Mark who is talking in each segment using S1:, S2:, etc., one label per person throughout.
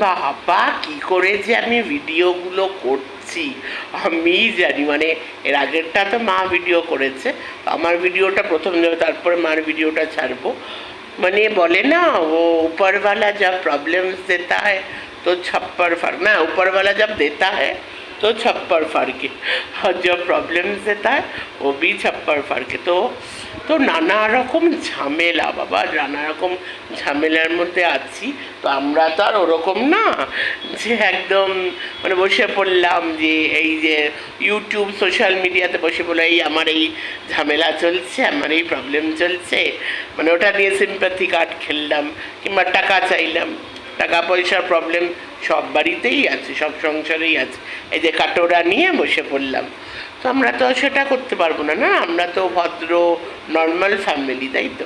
S1: বাবা কি করে যে আমি ভিডিওগুলো করছি আমি জানি মানে এর আগেরটা তো মা ভিডিও করেছে আমার ভিডিওটা প্রথম যাবে তারপরে মার ভিডিওটা ছাড়বো মানে বলে না ও ऊपरवाला जब प्रॉब्लम्स देता है तो छप्पर फर ना ऊपरवाला जब देता है तो छप्पर फाड़ के और जब प्रॉब्लम्स देता है वो भी छप्पर फाड़ के তো নানা রকম ঝামেলা, বাবা, নানা রকম ঝামেলার মধ্যে আছি। তো আমরা তো আর ওরকম না যে একদম মানে বসে পড়লাম যে এই যে ইউটিউব সোশ্যাল মিডিয়াতে বসে পড়ল এই আমার এই ঝামেলা চলছে, আমার এই প্রবলেম চলছে। মানে ওটা নিয়ে সিম্প্যাথি কার্ড খেললাম, কিংবা টাকা চাইলাম। টাকা পয়সার প্রবলেম সব বাড়িতেই আছে, সব সংসারেই আছে। এই যে কাটোরা নিয়ে বসে পড়লাম। তো আমরা তো সেটা করতে পারব না না? আমরা তো ভদ্র নর্মাল ফ্যামিলি তাই তো?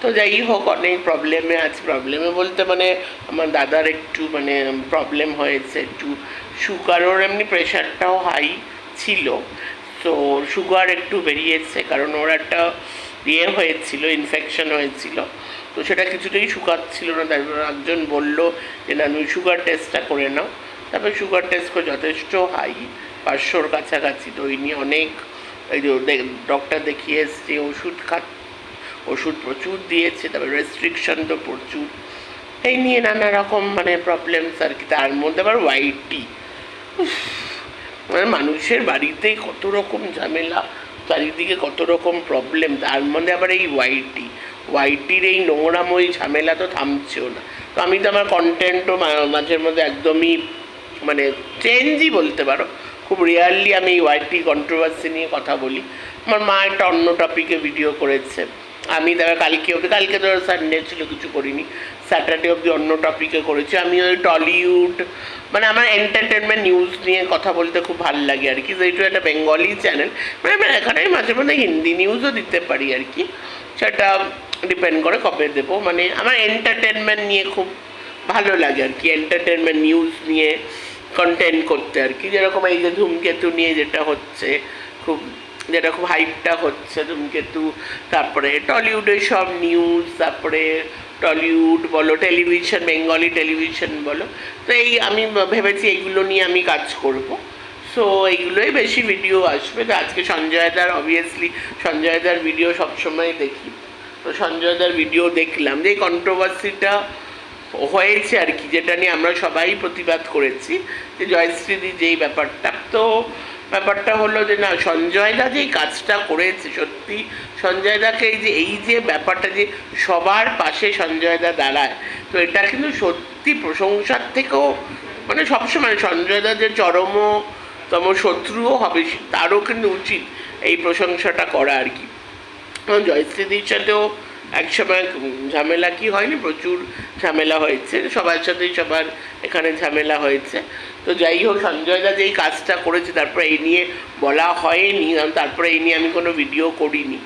S1: তো যাই হোক, অনেক প্রবলেমে আছে। প্রবলেমে বলতে মানে আমার দাদার একটু মানে প্রবলেম হয়েছে, একটু সুগারও এমনি প্রেশারটাও হাই ছিল। তো সুগার একটু বেরিয়েছে, কারণ ওর একটা ইয়ে হয়েছিল ইনফেকশন হয়েছিল। তো সেটা কিছুতেই শুকাচ্ছিল না। তারপর একজন বলল যে না সুগার টেস্টটা করে নাও। তারপর সুগার টেস্ট যথেষ্ট হাই পাঁচশোর কাছাকাছি, তো ওই নিয়ে অনেক, এই যে ডক্টর দেখিয়ে এসছে, ওষুধ খা, ওষুধ প্রচুর দিয়েছে, তারপরে রেস্ট্রিকশন তো প্রচুর। এই নিয়ে নানা রকম মানে প্রবলেমস আর কি, তার মধ্যে আবার হোয়াইট টি মানে মানুষের বাড়িতেই কত রকম ঝামেলা, চারিদিকে কত রকম প্রবলেম তার মধ্যে আবার এই ওয়াইটি ওয়াইটির এই নোংরাময় ঝামেলা তো থামছেও না। তো আমি তো আমার কন্টেন্টও মাঝের মধ্যে একদমই মানে চেঞ্জই বলতে পারো খুব রিয়ারলি আমি এই ওয়াইটি কন্ট্রোভার্সি নিয়ে কথা বলি। আমার মা একটা অন্য টপিকে ভিডিও করেছে। আমি তারপর কালকে অবধি, কালকে তো সানডে ছিল, কিছু করিনি। স্যাটারডে অবধি অন্য টপিকে করেছি। আমি ওই টলিউড মানে আমার এন্টারটেনমেন্ট নিউজ নিয়ে কথা বলতে খুব ভালো লাগে আর কি। যেহেতু একটা বেঙ্গলি চ্যানেল মানে আমি এখানে মাঝে মধ্যে হিন্দি নিউজও দিতে পারি আর কি। সেটা ডিপেন্ড করে কবে দেবো। মানে আমার এন্টারটেনমেন্ট নিয়ে খুব ভালো লাগে আর কি। এন্টারটেনমেন্ট নিউজ নিয়ে কন্টেন্ট করতে আর কি। যেরকম এই যে ধূমকেতু নিয়ে যেটা হচ্ছে, খুব যেটা খুব হাইপটা হচ্ছে ধূমকেতু, তারপরে টলিউডের সব নিউজ তারপরে টলিউড বলো টেলিভিশন বেঙ্গলি টেলিভিশন বলো। তো এই আমি ভেবেছি এইগুলো নিয়ে আমি কাজ করব। সো এইগুলোই বেশি ভিডিও আসবে। তো আজকে সঞ্জয় দার অবভিয়াসলি সঞ্জয় দার ভিডিও সবসময় দেখি। তো সঞ্জয় দার ভিডিও দেখলাম। যে কন্ট্রোভার্সিটা হয়েছে আর কি, যেটা নিয়ে আমরা সবাই প্রতিবাদ করেছি যে জয়শ্রীদি যেই ব্যাপারটা। তো ব্যাপারটা হলো যে না সঞ্জয় দা যেই কাজটা করেছে সত্যি সঞ্জয় দাকে এই যে এই যে ব্যাপারটা যে সবার পাশে সঞ্জয় দা দাঁড়ায়, তো এটা কিন্তু সত্যি প্রশংসার থেকেও মানে সবসময় সঞ্জয় দা যে চরমতম শত্রুও হবে তারও কিন্তু উচিত এই প্রশংসাটা করা আর কি। জয়শ্রীদির সাথেও একসময় ঝামেলা কি হয়নি? প্রচুর ঝামেলা হয়েছে। সবার সাথেই সবার এখানে ঝামেলা হয়েছে। তো যাই হোক সঞ্জয় দা যেই কাজটা করেছে, তারপরে এই নিয়ে বলা হয়নি। কারণ তারপরে এই নিয়ে আমি কোনো ভিডিও করিনি।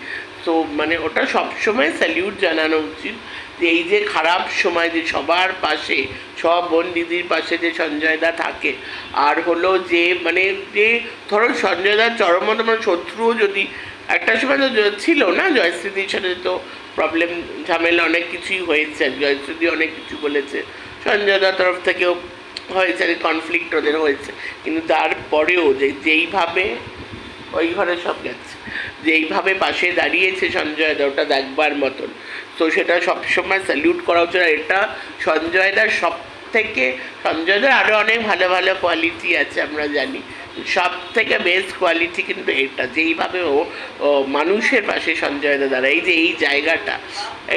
S1: তো মানে ওটা সবসময় স্যালিউট জানানো উচিত যে এই যে খারাপ সময় যে সবার পাশে, সব বোন দিদির পাশে যে সঞ্জয় দা থাকে, আর হলো যে মানে যে ধরো সঞ্জয় দার চরমতম শত্রুও যদি একটা সময় তো ছিল না জয়শ্রীদির সাথে, তো প্রবলেম ঝামেলা অনেক কিছুই হয়েছে জয়শ্রীদি অনেক কিছু বলেছে, সঞ্জয় দার তরফ থেকেও হয়েছে আর কনফ্লিক্ট ওদের হয়েছে, কিন্তু তারপরেও যে, যেইভাবে ওই ঘরে সব গেছে, যেইভাবে পাশে দাঁড়িয়েছে সঞ্জয় দা, ওটা দেখবার মতন। তো সেটা সবসময় স্যালিউট করা উচিত, আর এটা সঞ্জয় দার সব থেকে সঞ্জয় দার আরও অনেক ভালো ভালো কোয়ালিটি আছে আমরা জানি। সব থেকে বেস্ট কোয়ালিটি কিন্তু এটা। যেইভাবে ও মানুষের পাশে সঞ্জয় দা দাঁড়ায়, এই যে এই জায়গাটা,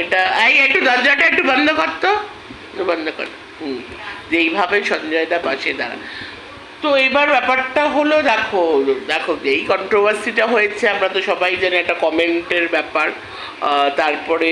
S1: এটা, এই একটু দরজাটা একটু বন্ধ করতো বন্ধ কর। হুম, যেইভাবে সঞ্জয় দা পাশে দাঁড়ায়। তো এবার ব্যাপারটা হলো, দেখো দেখো, এই কন্ট্রোভার্সিটা হয়েছে, আমরা তো সবাই জানি একটা কমেন্টের ব্যাপার। তারপরে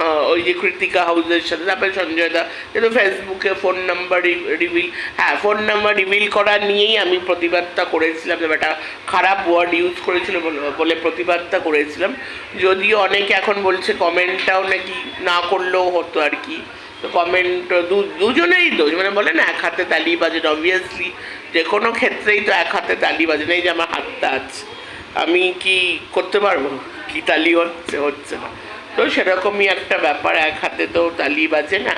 S1: ওই যে কৃতিকা হাউসের সাথে তারপরে সঞ্জয় দা কিন্তু ফেসবুকে ফোন নাম্বার রিভিল হ্যাঁ ফোন নাম্বার রিভিল করা নিয়েই আমি প্রতিবাদটা করেছিলাম যে একটা খারাপ ওয়ার্ড ইউজ করেছিল বলে- প্রতিবাদটা করেছিলাম। যদিও অনেকে এখন বলছে কমেন্টটাও নাকি না করলেও হতো আর কি। তো কমেন্ট দুজনেই দোষ মানে বলে না, এক হাতে তালি বাজেন অবভিয়াসলি যে কোনো ক্ষেত্রেই তো এক হাতে তালি বাজে, না এই যে আমার হাতটা আছে, আমি কি করতে পারব? কি তালি হচ্ছে হচ্ছে না। তো সেরকমই একটা ব্যাপার, এক হাতে তো তালি বাজে না,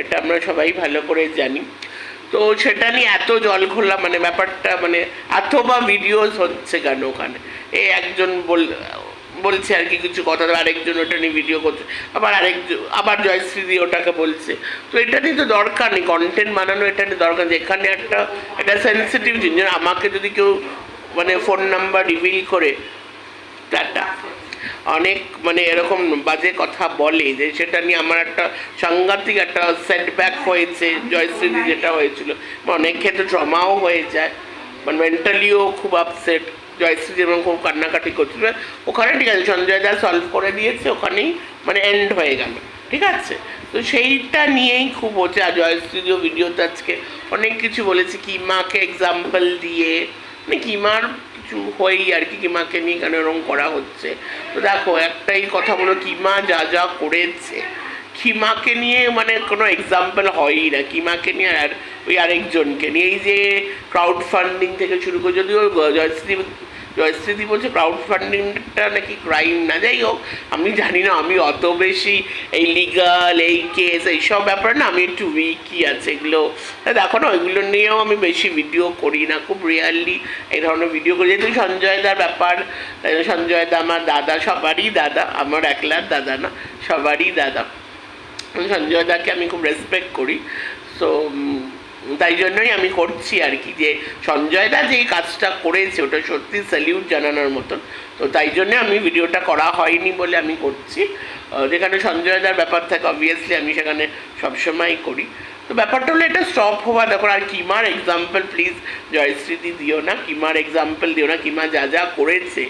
S1: এটা আমরা সবাই ভালো করে জানি। তো সেটা নিয়ে এত জল খোলা মানে ব্যাপারটা মানে অথবা ভিডিওস হচ্ছে কেন ওখানে? এই একজন বল, বলছে আর কি কিছু কথা আরেকজন ওটা নিয়ে ভিডিও করছে, আবার আরেকজন, আবার জয়শ্রীদি ওটাকে বলছে। তো এটা নিয়ে তো দরকার নেই কন্টেন্ট বানানো এটা নিয়ে দরকার এখানে একটা একটা সেন্সিটিভ জিনিস আমাকে যদি কেউ মানে ফোন নাম্বার রিভিল করে, টাটা। অনেক মানে এরকম বাজে কথা বলে যে সেটা নিয়ে আমার একটা সাংঘাতিক একটা সেটব্যাক হয়েছে, জয়শ্রীদি যেটা হয়েছিল। অনেক ক্ষেত্রে ট্রমাও হয়ে যায় মানে মেন্টালিও খুব আপসেট জয়শ্রী যেমন খুব কান্নাকাটি করছিল। ওখানে ঠিক আছে, সঞ্জয় দা সলভ করে দিয়েছে, ওখানেই মানে এন্ড হয়ে গেল। ঠিক আছে? তো সেইটা নিয়েই খুব হচ্ছে। আর জয়শ্রীদিও ভিডিওতে আজকে অনেক কিছু বলেছে, কিমাকে এক্সাম্পল দিয়ে। মানে কিমার কিছু হয়েই আর কি কিমাকে নিয়ে কেন এরকম করা হচ্ছে। তো দেখো, একটাই কথা বলো, কিমা যা যা করেছে, কিমাকে নিয়ে মানে কোনো এক্সাম্পল হয়ই না। কিমাকে নিয়ে আর ওই আরেকজনকে নিয়ে, এই যে ক্রাউড ফান্ডিং থেকে শুরু করে, যদিও জয়শ্রী জয়শ্রীদি বলছে ক্রাউড ফান্ডিংটা নাকি ক্রাইম না? যাই হোক, আমি জানি না, আমি অত বেশি এই লিগাল এই কেস এইসব ব্যাপার না, আমি একটু উইকই আছে এগুলো। দেখো না, ওইগুলো নিয়েও আমি বেশি ভিডিও করি না, খুব রিয়ারলি এই ধরনের ভিডিও করি। যেহেতু সঞ্জয় দার ব্যাপার সঞ্জয় দা আমার দাদা, সবারই দাদা, আমার একলার দাদা না, সবারই দাদা। সঞ্জয় দাকে আমি খুব রেসপেক্ট করি। সো তাই জন্যই আমি করছি আর কি, যে সঞ্জয় দা যে কাজটা করেছে, ওটা সত্যি স্যালিউট জানানোর মতন। তো তাই জন্য আমি ভিডিওটা করা হয়নি বলে আমি করছি। যেখানে সঞ্জয় দার ব্যাপার থাকে অবভিয়াসলি আমি সেখানে সবসময়ই করি। তো ব্যাপারটা হলো এটা স্টপ হওয়া, দেখো আর কিমার এক্সাম্পল প্লিজ জয়শ্রীদি দিও না, কিমার এক্সাম্পল দিও না, কিমা যা যা করেছে,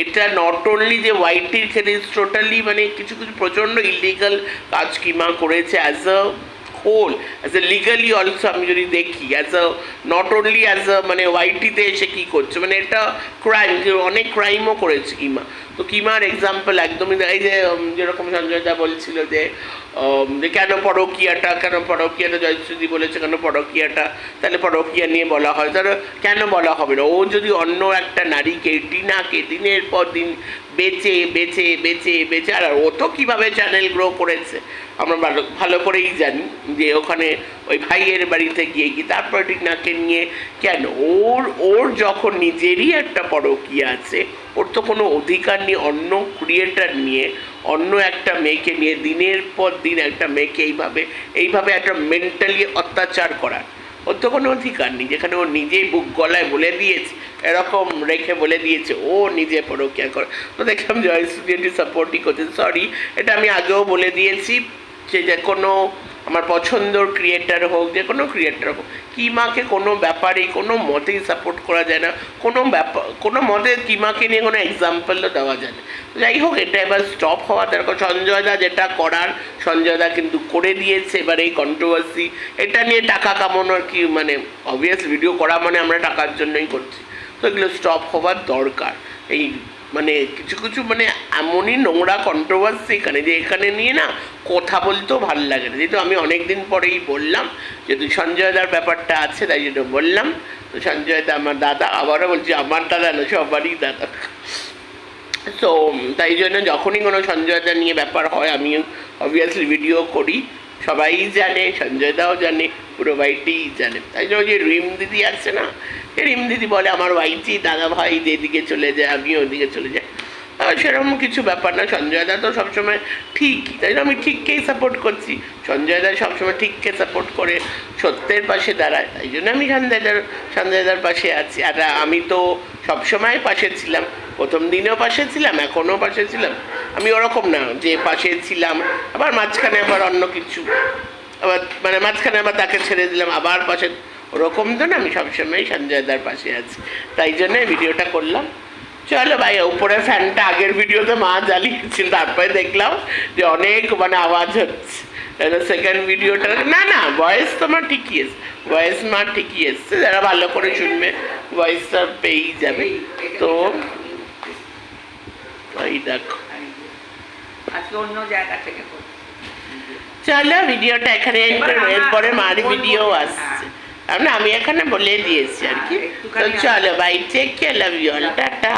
S1: এটা নট অনলি যে ওয়াইটির ক্ষেত্রে টোটালি মানে কিছু কিছু প্রচণ্ড ইলিগাল কাজ কিমা করেছে as a whole as a legally also আমি যদি দেখি as a not only as a মানে ওয়াইটিতে এসে কী করছে? মানে এটা ক্রাইম অনেক ক্রাইমও করেছে কিমা। তো কিমার এক্সাম্পল একদমই এই যে যেরকম সঞ্জয় দা বলছিল যে যে কেন পরকিয়াটা কেন পরকিয়াটা জয়শ্রী বলেছে, কেন পরকিয়াটা, তাহলে পরকিয়া নিয়ে বলা হয়। তাহলে কেন বলা হবে না? ও যদি অন্য একটা নারীকে, টিনাকে দিনের পর দিন বেচে বেচে বেচে বেচে। আর ও তো কীভাবে চ্যানেল গ্রো করেছে, আমরা ভালো ভালো করেই জানি যে ওখানে ওই ভাইয়ের বাড়িতে গিয়ে কি, তারপর টিনাকে নিয়ে কেন? ওর ওর যখন নিজেরই একটা পরকীয়া আছে, ওর তো কোনো অধিকার নেই, অন্য ক্রিয়েটার নিয়ে, অন্য একটা মেয়েকে নিয়ে, দিনের পর দিন একটা মেয়েকে এইভাবে এইভাবে একটা মেন্টালি অত্যাচার করার। ওর তো কোনো অধিকার নেই, যেখানে ও নিজেই বুক গলায় বলে দিয়েছে, এরকম রেখে বলে দিয়েছে, ও নিজে পরকিয়া করে। তো দেখলাম জয় একটু সাপোর্টই করছে। সরি এটা আমি আগেও বলে দিয়েছি যে কোনো আমার পছন্দর ক্রিয়েটার হোক, যে কোনো ক্রিয়েটার হোক, কিমাকে কোনো ব্যাপারেই, কোনো মতেই সাপোর্ট করা যায় না, কোনো ব্যাপার কোনো মতে কিমাকে নিয়ে কোনো এক্সাম্পলও দেওয়া যায় না। যাই হোক, এটা এবার স্টপ হওয়া দরকার। সঞ্জয় দা যেটা করার, সঞ্জয় দা কিন্তু করে দিয়েছে এবার এই কন্ট্রোভার্সি এটা নিয়ে টাকা কামানোর কি মানে অবভিয়াস ভিডিও করা মানে আমরা টাকার জন্যই করছি। তো এগুলো স্টপ হওয়ার দরকার। এই মানে কিছু কিছু মানে এমনই নোংরা কন্ট্রোভার্সি এখানে যে এখানে নিয়ে না কথা বলতেও ভালো লাগে না। যেহেতু আমি অনেক দিন পরেই বললাম যেহেতু সঞ্জয় দার ব্যাপারটা আছে, তাই জন্য বললাম। তো সঞ্জয় দা আমার দাদা, আবারও বলছি আমার দাদা না, সবারই দাদা। তো তাই জন্য যখনই কোনো সঞ্জয় দা নিয়ে ব্যাপার হয় আমি অবভিয়াসলি ভিডিও করি। সবাই জানে, সঞ্জয় দাও জানে, পুরো বাড়িতেই জানে। তাই জন্য যে রিম দিদি আছে না, রিম দিদি বলে, আমার ওয়াইটি দাদা ভাই যেদিকে চলে যায়, আমিও ওদিকে চলে যাই। সেরকম কিছু ব্যাপার না। সঞ্জয় দা তো সবসময় ঠিক তাই জন্য আমি ঠিককেই সাপোর্ট করছি। সঞ্জয় দা সবসময় ঠিককে সাপোর্ট করে সত্যের পাশে দাঁড়ায়। তাই জন্য আমি সঞ্জয় দার সঞ্জয় দার পাশে আছি। আর আমি তো সবসময় পাশে ছিলাম। প্রথম দিনেও পাশে ছিলাম, এখনও পাশে ছিলাম। আমি ওরকম না যে পাশে ছিলাম, আবার মাঝখানে আবার অন্য কিছু। আবার মানে মাঝখানে আবার তাকে ছেড়ে দিলাম, আবার পাশে। ওরকম তো না, আমি সবসময় সঞ্জয়দার পাশে আছি। তাই জন্য ভিডিওটা করলাম। চলো ভাই উপরে ফ্যানটা আগের ভিডিওতে মা জ্বালিয়েছিল তারপরে দেখলাম যে অনেক মানে আওয়াজ হচ্ছে সেকেন্ড ভিডিওটা না না ভয়েস তোমার ঠিকই এসছে ভয়েস মা ঠিকই এসছে যারা ভালো করে শুনবে ভয়েসটা পেয়েই যাবে তো ওই দেখো
S2: আজকে অন্য জায়গা থেকে করছি।
S1: চলো ভিডিওটা এখানে end
S2: এবার
S1: করব।
S2: আমার-
S1: এরপরে মার
S2: বলব,
S1: ভিডিও
S2: হ্যাঁ।
S1: আসছে না আমি এখানে বলে দিয়েছি আর কি। চলো bye take care love you all tata.